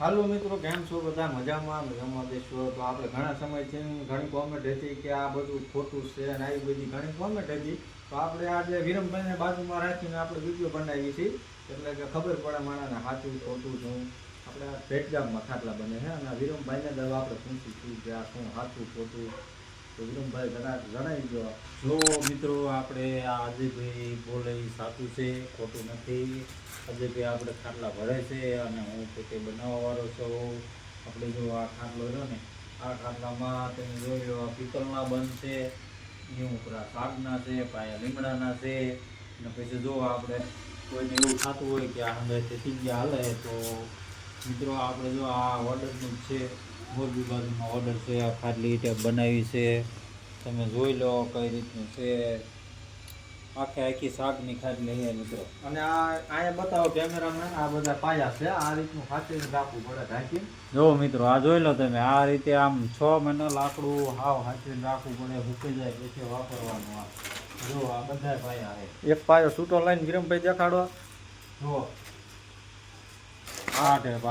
હાલો મિત્રો, કેમ છો બધા? મજામાં મજામાં દેશો તો આપણે ઘણા સમયથી ઘણી કોમેન્ટ હતી કે આ બધું ખોટું છે અને આવી બધી ઘણી કોમેન્ટ હતી. તો આપણે આજે વિરમભાઈને બાજુમાં રાખીને આપણે વીડિયો બનાવીએ છીએ. એટલે કે ખબર પડે માણાને સાચું ખોટું શું આપણે ભેટગામમાં ખાટલા બને છે અને વિરમભાઈને દવા આપણે પૂછીશું કે આ શું સાચું ખોટું તો વિરમભાઈ જરા જણાવી દો જો મિત્રો, આપણે આ અજયભાઈ બોલે સાચું છે, ખોટું નથી. અજયભાઈ આપણે ખાટલા ભરે છે અને હું પોતે બનાવવાવાળો છું. આપણે જો આ ખાટલો રહ્યો ને, આ ખાટલામાં તમે જોઈ લો, આ પિત્તળના છે એ ઉપરા આ છે, પાયા લીમડાના છે. અને પછી જો આપણે કોઈને એવું થતું હોય કે આ તેથી સીંગ્યા હાલે, તો મિત્રો, આપણે જો આ ઓર્ડરનું છે. મોરબી બાજુનો ઓર્ડર છે આ ખાટલી ટેપ બનાવી છે. તમે જોઈ લો કઈ રીતનું છે. આખે આખી શાકની ખાટલી અહીંયા મિત્રો. અને આ અહીંયા બતાવો કેમેરામાં આ બધા પાયા છે. આ રીતનું ખાતરી રાખવું પડે ઢાંકી જો મિત્રો આ જોઈ લો તમે આ રીતે આમ છ મહિના લાકડું હાવ હાચવીને રાખવું પડે ભૂકી જાય પછી વાપરવાનું આ. જો આ બધા પાયા છે. એક પાયો છૂટો લઈને વિરમભાઈ દેખાડો જો. આ ટેપ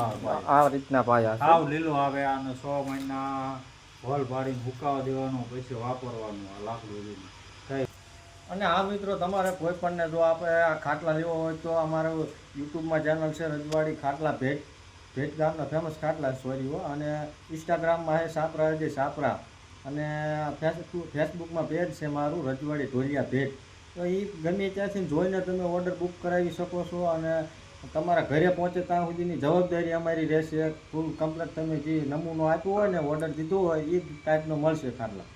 આ રીતના પાયા સાવ લીલો આવે આને છ મહિના હોલ પાડીને હુકાવા દેવાનું પછી વાપરવાનું આ લાકડું લઈને અને આ મિત્રો તમારે કોઈ પણને જો આપણે આ ખાટલા લેવો હોય તો અમારો યુટ્યુબમાં ચેનલ છે રજવાડી ખાટલા ભેટ. ભેટ ગામના ફેમસ ખાટલા સોરી હો. અને ઇન્સ્ટાગ્રામમાં છે સાપરા જે સાપરા. અને ફેસબુક ફેસબુકમાં પેજ છે મારું રજવાડી ઢોલિયા ભેટ. તો એ ગમે ત્યાંથી જોઈને તમે ઓર્ડર બુક કરાવી શકો છો અને તમારા ઘરે પહોંચે ત્યાં સુધીની જવાબદારી અમારી રહેશે. ફૂલ કમ્પ્લેટ તમે જે નમૂનો આપ્યો હોય ને ઓર્ડર દીધો હોય એ ટાઈપનો મળશે ખાટલા.